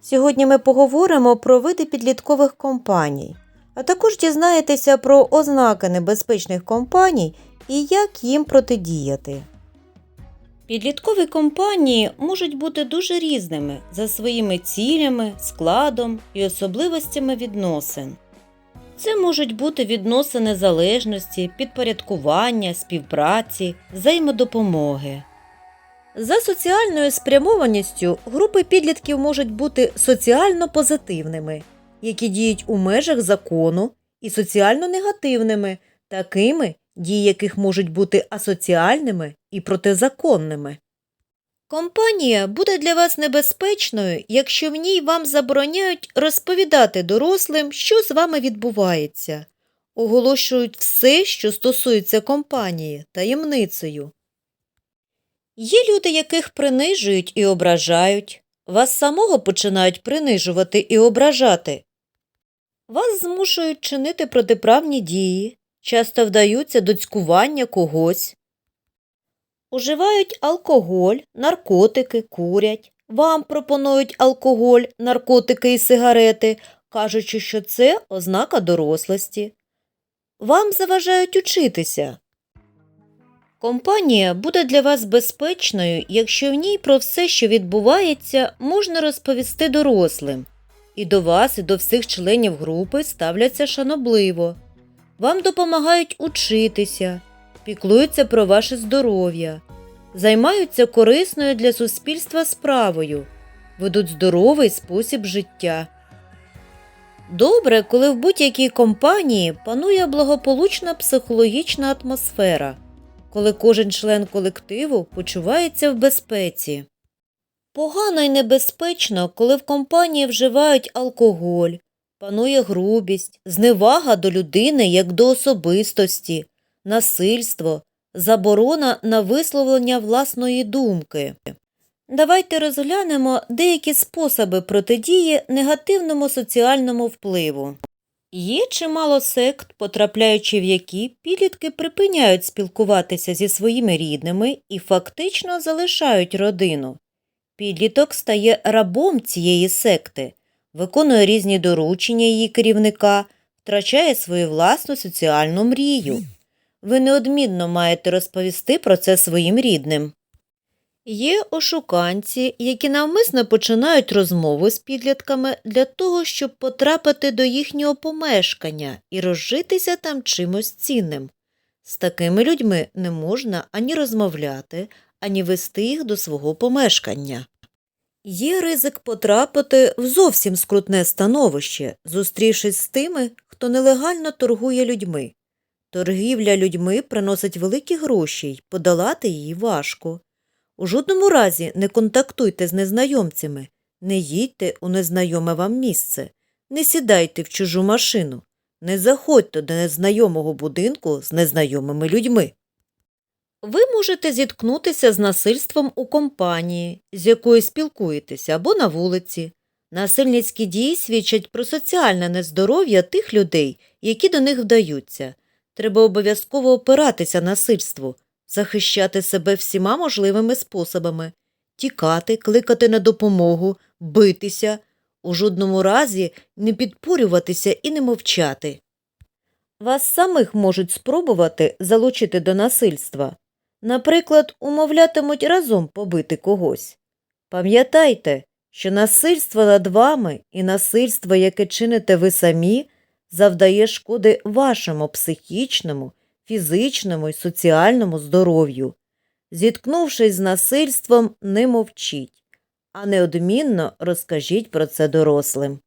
Сьогодні ми поговоримо про види підліткових компаній, а також дізнаєтеся про ознаки небезпечних компаній і як їм протидіяти. Підліткові компанії можуть бути дуже різними за своїми цілями, складом і особливостями відносин. Це можуть бути відносини залежності, підпорядкування, співпраці, взаємодопомоги. За соціальною спрямованістю групи підлітків можуть бути соціально позитивними, які діють у межах закону, і соціально негативними, такими, дії яких можуть бути асоціальними і протизаконними. Компанія буде для вас небезпечною, якщо в ній вам забороняють розповідати дорослим, що з вами відбувається, оголошують все, що стосується компанії, таємницею. Є люди, яких принижують і ображають, вас самого починають принижувати і ображати. Вас змушують чинити протиправні дії, часто вдаються до цькування когось. Уживають алкоголь, наркотики, курять. Вам пропонують алкоголь, наркотики і сигарети, кажучи, що це ознака дорослості. Вам заважають учитися. Компанія буде для вас безпечною, якщо в ній про все, що відбувається, можна розповісти дорослим. І до вас, і до всіх членів групи ставляться шанобливо. Вам допомагають учитися, піклуються про ваше здоров'я, займаються корисною для суспільства справою, ведуть здоровий спосіб життя. Добре, коли в будь-якій компанії панує благополучна психологічна атмосфера, коли кожен член колективу почувається в безпеці. Погано і небезпечно, коли в компанії вживають алкоголь, панує грубість, зневага до людини як до особистості, насильство, заборона на висловлення власної думки. Давайте розглянемо деякі способи протидії негативному соціальному впливу. Є чимало сект, потрапляючи в які підлітки припиняють спілкуватися зі своїми рідними і фактично залишають родину. Підліток стає рабом цієї секти, виконує різні доручення її керівника, втрачає свою власну соціальну мрію. Ви неодмінно маєте розповісти про це своїм рідним. Є ошуканці, які навмисно починають розмову з підлітками для того, щоб потрапити до їхнього помешкання і розжитися там чимось цінним. З такими людьми не можна ані розмовляти, ані вести їх до свого помешкання. Є ризик потрапити в зовсім скрутне становище, зустрівшись з тими, хто нелегально торгує людьми. Торгівля людьми приносить великі гроші й подолати її важко. У жодному разі не контактуйте з незнайомцями, не їдьте у незнайоме вам місце, не сідайте в чужу машину, не заходьте до незнайомого будинку з незнайомими людьми. Ви можете зіткнутися з насильством у компанії, з якою спілкуєтеся, або на вулиці. Насильницькі дії свідчать про соціальне нездоров'я тих людей, які до них вдаються. Треба обов'язково опиратися насильству, захищати себе всіма можливими способами, тікати, кликати на допомогу, битися, у жодному разі не підпорюватися і не мовчати. Вас самих можуть спробувати залучити до насильства. Наприклад, умовлятимуть разом побити когось. Пам'ятайте, що насильство над вами і насильство, яке чините ви самі, завдає шкоди вашому психічному, фізичному і соціальному здоров'ю. Зіткнувшись з насильством, не мовчіть, а неодмінно розкажіть про це дорослим.